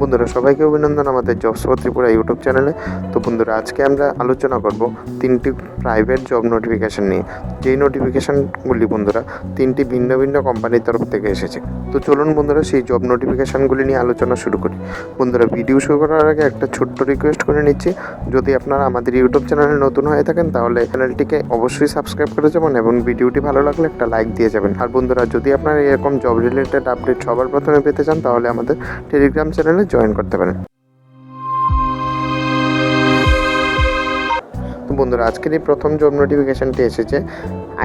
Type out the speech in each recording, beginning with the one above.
বন্ধুরা, সবাইকে অভিনন্দন আমাদের জবস ত্রিপুরা ইউটিউব চ্যানেলে তো বন্ধুরা, আজকে আমরা আলোচনা করব তিনটি প্রাইভেট জব নোটিফিকেশান নিয়ে। যেই নোটিফিকেশানগুলি বন্ধুরা, তিনটি ভিন্ন ভিন্ন কোম্পানির তরফ থেকে এসেছে। তো চলুন বন্ধুরা, সেই জব নোটিফিকেশানগুলি নিয়ে আলোচনা শুরু করি। বন্ধুরা ভিডিও শুরু করার আগে একটা ছোট্ট রিকোয়েস্ট করে নিচ্ছি। যদি আপনারা আমাদের ইউটিউব চ্যানেলে নতুন হয়ে থাকেন, তাহলে চ্যানেলটিকে অবশ্যই সাবস্ক্রাইব করে যাবেন এবং ভিডিওটি ভালো লাগলে একটা লাইক দিয়ে যাবেন। আর বন্ধুরা, যদি আপনারা এরকম জব রিলেটেড আপডেট সবার প্রথমে পেতে চান, তাহলে আমাদের টেলিগ্রাম চ্যানেলে জয়েন করতে পারেন। বন্ধুরা, আজকের এই প্রথম জব নোটিফিকেশানটি এসেছে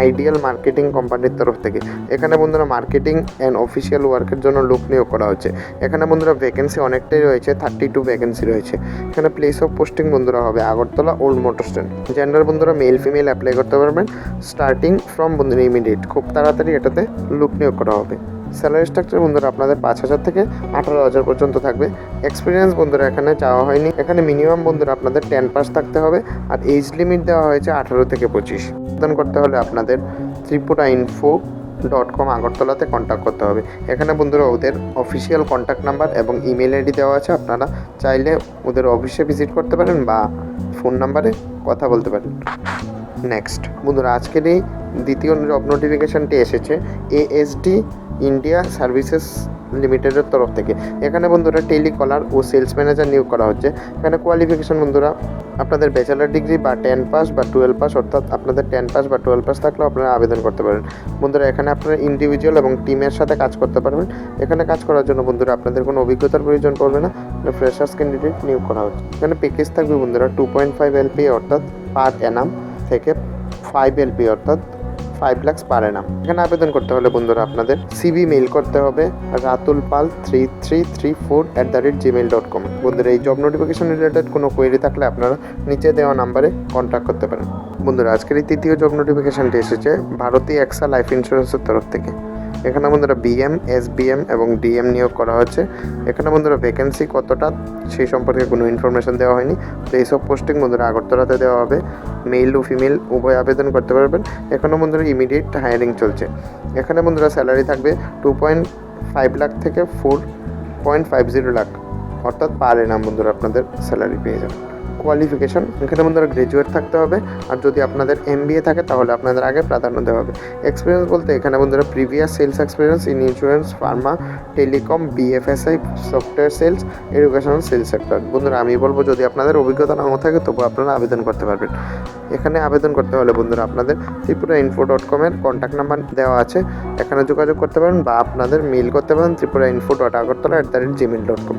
আইডিয়াল মার্কেটিং কোম্পানির তরফ থেকে। এখানে বন্ধুরা মার্কেটিং অ্যান্ড অফিসিয়াল ওয়ার্কের জন্য লোক নিয়োগ করা হচ্ছে। এখানে বন্ধুরা ভ্যাকেন্সি অনেকটাই রয়েছে থার্টি টু ভ্যাকেন্সি রয়েছে। এখানে প্লেস অফ পোস্টিং বন্ধুরা হবে Agartala old motor stand gender বন্ধুরা মেল ফিমেল অ্যাপ্লাই করতে পারবেন। স্টার্টিং ফ্রম বন্ধুরা ইমিডিয়েট খুব তাড়াতাড়ি এটাতে লোক নিয়োগ করা হবে। স্যালারি স্ট্রাকচার বন্ধুরা আপনাদের পাঁচ হাজার থেকে আঠারো হাজার পর্যন্ত থাকবে। এক্সপিরিয়েন্স বন্ধুরা এখানে চাওয়া হয়নি। এখানে মিনিমাম বন্ধুরা আপনাদের টেন পাস থাকতে হবে আর এজ লিমিট দেওয়া হয়েছে আঠারো থেকে পঁচিশ। আবেদন করতে হলে আপনাদের ত্রিপুরা ইনফো ডট কম আগরতলাতে কন্ট্যাক্ট করতে হবে। এখানে বন্ধুরা ওদের অফিসিয়াল কন্ট্যাক্ট নাম্বার এবং ইমেল আইডি দেওয়া আছে। আপনারা চাইলে ওদের অফিসে ভিজিট করতে পারেন বা ফোন নাম্বারে কথা বলতে পারেন। নেক্সট বন্ধুরা আজকের এই দ্বিতীয় জব নোটিফিকেশানটি এসেছে এএসডি ইন্ডিয়া সার্ভিসেস লিমিটেডের তরফ থেকে। এখানে বন্ধুরা টেলিকলার ও সেলস ম্যানেজার নিয়োগ করা হচ্ছে। এখানে কোয়ালিফিকেশন বন্ধুরা, আপনাদের ব্যাচেলার ডিগ্রি বা টেন পাস বা টুয়েলভ পাস অর্থাৎ আপনাদের টেন পাস বা টুয়েলভ পাস থাকলেও আপনারা আবেদন করতে পারেন। বন্ধুরা, এখানে আপনারা ইন্ডিভিজুয়াল এবং টিমের সাথে কাজ করতে পারবেন। এখানে কাজ করার জন্য বন্ধুরা আপনাদের কোনো অভিজ্ঞতার প্রয়োজন পড়বে না। ফ্রেশার্স ক্যান্ডিডেট নিয়োগ করা হচ্ছে। এখানে প্যাকেজ থাকবে বন্ধুরা টু পয়েন্ট ফাইভ এলপি অর্থাৎ পার অ্যানাম থেকে ফাইভ এলপি অর্থাৎ ফাইভ লাক্স পারে না। এখানে আবেদন করতে হলে বন্ধুরা আপনাদের সিবি মেইল করতে হবে Ratul Pal three three three four at the rate Gmail dot com বন্ধুরা, এই জব নোটিফিকেশন রিলেটেড কোনো কোয়েরি থাকলে আপনারা নিচে দেওয়া নাম্বারে কন্ট্যাক্ট করতে পারেন। বন্ধুরা, আজকের এই তৃতীয় জব নোটিফিকেশনটি এসেছে ভারতীয় এক্সা লাইফ ইন্স্যুরেন্সের তরফ থেকে। এখানে বন্ধুরা বিএম এস বিএম এবং ডিএম নিয়োগ করা হচ্ছে এখানে বন্ধুরা ভ্যাকেন্সি কতটা, সেই সম্পর্কে কোনো ইনফরমেশন দেওয়া হয়নি। তো এইসব পোস্টিং বন্ধুরা আগরতলাতে দেওয়া হবে। মেল ও ফিমেল উভয় আবেদন করতে পারবেন। এখানে বন্ধুরা ইমিডিয়েট হায়ারিং চলছে। এখানে বন্ধুরা স্যালারি থাকবে টু পয়েন্ট ফাইভ লাখ থেকে four point five zero lakh অর্থাৎ পার এনাম বন্ধুরা আপনাদের স্যালারি পেয়ে যাবেন। কোয়ালিফিকেশন এখানে বন্ধুরা গ্রাজুয়েট থাকতে হবে। আর যদি আপনাদের এম থাকে, তাহলে আপনাদের আগে প্রাধান্য দেওয়া হবে। এক্সপিরিয়েন্স বলতে এখানে বন্ধুরা previous sales experience in insurance pharma telecom BFSI software sales educational sales sector বন্ধুরা, আমি বলব যদি আপনাদের অভিজ্ঞতা নাও থাকে, তবু আপনারা আবেদন করতে পারবেন। এখানে আবেদন করতে হলে বন্ধুরা আপনাদের ত্রিপুরা ইনফো ডট কমের কন্ট্যাক্ট নাম্বার দেওয়া আছে। এখানে যোগাযোগ করতে পারেন বা আপনাদের মেল করতে পারেন Tripura info dot Agartala at the rate Gmail dot com